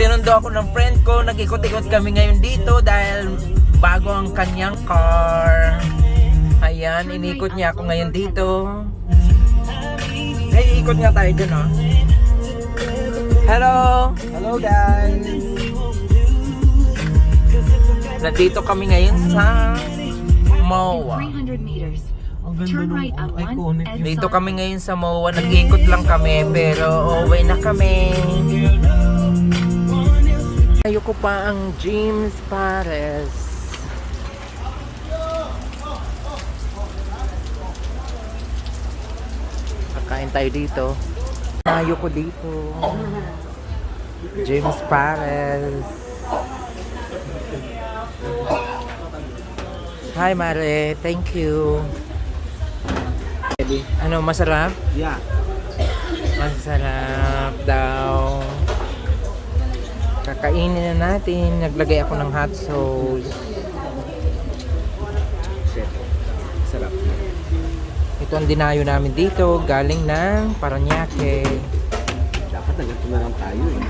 Sinundo ako ng friend ko, nag-ikot-ikot kami ngayon dito dahil bago ang kanyang car. Ayan, inikot niya ako ngayon dito. Ay, ikot nga tayo dun, oh. Hello! Hello guys! Nandito kami ngayon sa MOA. 300 meters. Ang ganda Turn right and Dito kami ngayon sa MOA. Nag-ikot lang kami pero uwi na kami. Ayoko pa ang James Pares. Kakain tayo dito. Ayoko dito. James Pares. Hi Mare, thank you. Ano, masarap? Yeah. Masarap daw. Kakainin na natin. Naglagay ako ng hot sauce. Shit. Sarap. Ito ang dinayo namin dito. Galing ng Paranaque. Dapat nagito na lang tayo eh.